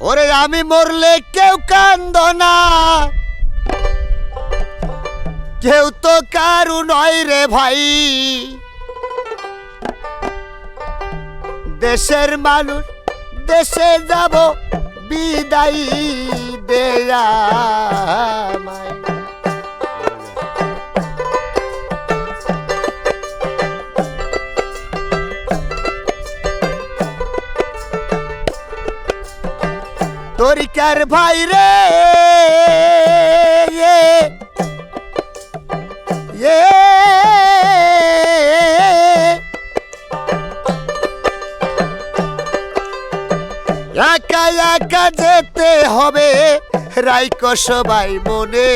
ওরে আমি মরলে কেউ কান্দ না। কেউ তো কারু নয় রে ভাই। দেশের মানুষ, দেশে যাব, বিদায় দেয়া তরিকার ভাই রে। একা একা যেতে হবে রাইকো সবাই মনে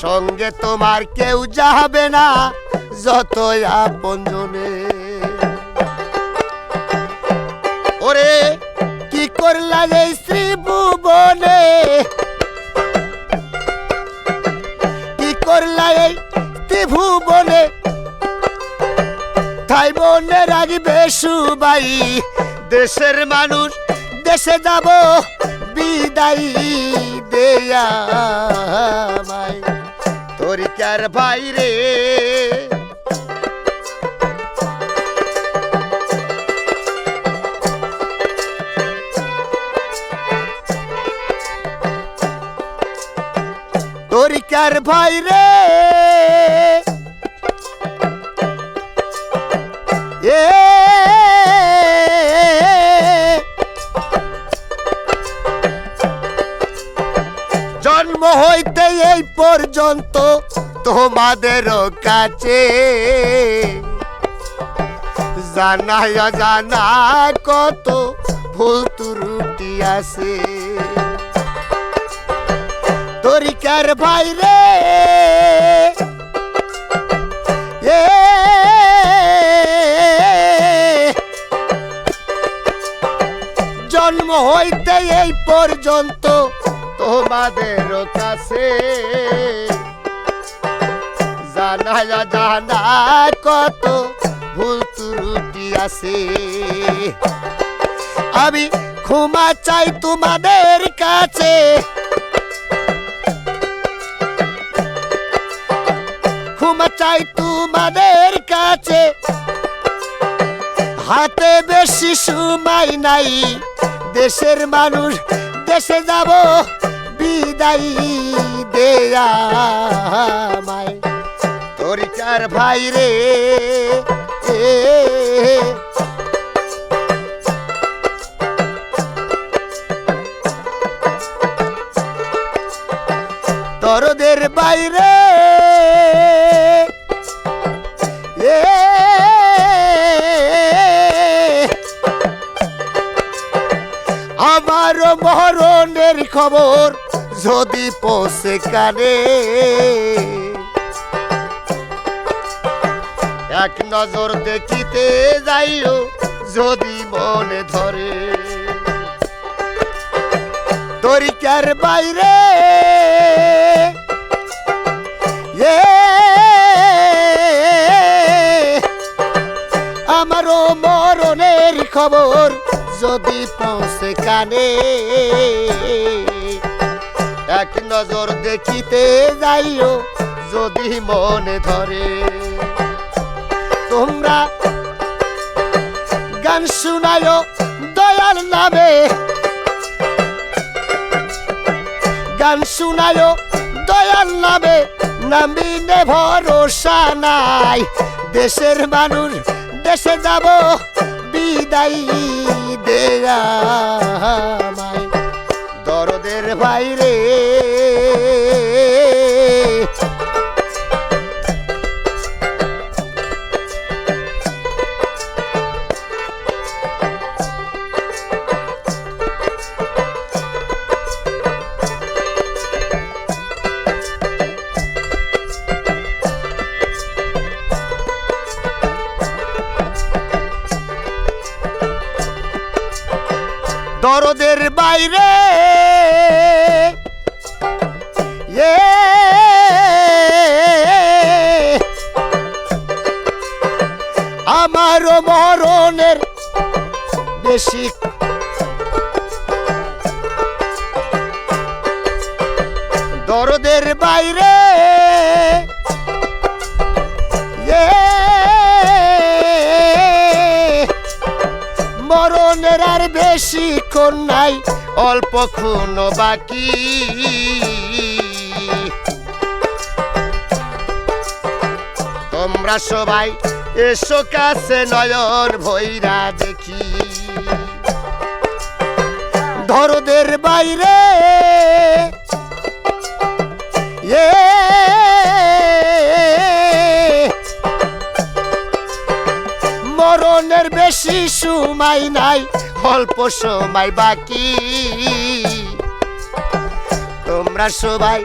সঙ্গে তোমার কেউ যাবে না, যতই আপন করলা এই শ্রী ভুবনে। কি করলা এই ত্রিভুবনে তাই মনে রাখবে সুবাই। দেশের মানুষ দেশে যাব, বিদায় দেয়া আমায় তরিকার বাইরে তরিকার বাইরে এ জন্ম হইতে এই পর্যন্ত তোমাদের কাছে জানায় জানা কত ভুল ত্রুটি আছে। তরিকার বাইরে। জন্ম হইতে এই পর্যন্ত তোমাদের কাছে জানা জানা কত ভুল ত্রুটি আছে। আমি ক্ষমা চাই তোমাদের কাছে। চাই তোমাদের কাছে। হাতে বেশি সময় নাই, দেশের মানুষ, দেশে যাব বিদায় দেয়া আমায়। তরিকার ভাই রে দরদের বাইরে আমার মরণের খবর যদি পৌঁছে কানে। এক নজর দেখিতে যাইও যদি মনে ধরে। তরিকার বাইরে আমারও মরণের খবর যদি পৌঁছে কানে এক নজর দেখিতে যাইও যদি মনে ধরে। তোমরা গান শুনায় দয়াল নামে। গান শুনায় দয়াল নামে। নামিনে ভরসা নাই। দেশের মানুষ দেশে যাব, বিদায় দেয়া মাই। দরদের বাইরে দরদের বাইরে। এ আমার মরণের বেশি দরদের বাইরে। নাই, অল্প খুন বাকি। তোমরা সবাই এসো কাছে নয়ন ভৈরা দেখি। ধরদের বাইরে এ মরণের বেশি সময় নাই অল্প সময় বাকি। তোমরা সবাই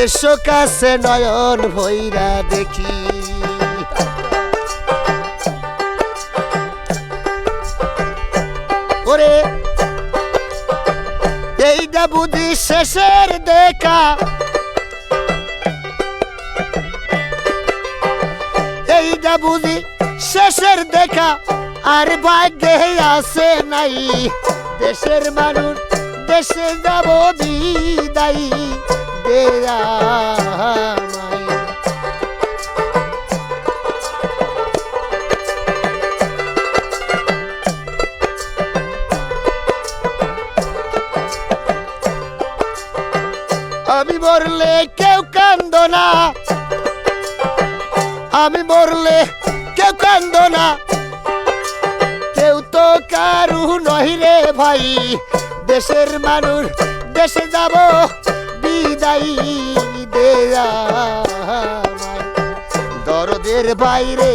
এসো কাছে নয়ন ভৈরা দেখি। ওরে এইটা বুঝি শেষের দেখা। এইটা বুঝি শেষের দেখা। আর ভাগ্যে আছে নাই। দেশের মানুষ, দেশে যাব বিদায়। দেয়া আমি মরলে কেউ কান্দ না। আমি মরলে কেউ কান্দ না। কহিলে ভাই, দেশের মানুষ, দেশে যাব, বিদায় দেয়া দরদের বাইরে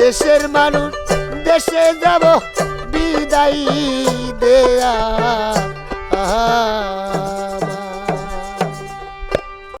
দেশের মানুষ, দেশে যাব, বিদায় দেয়া আহা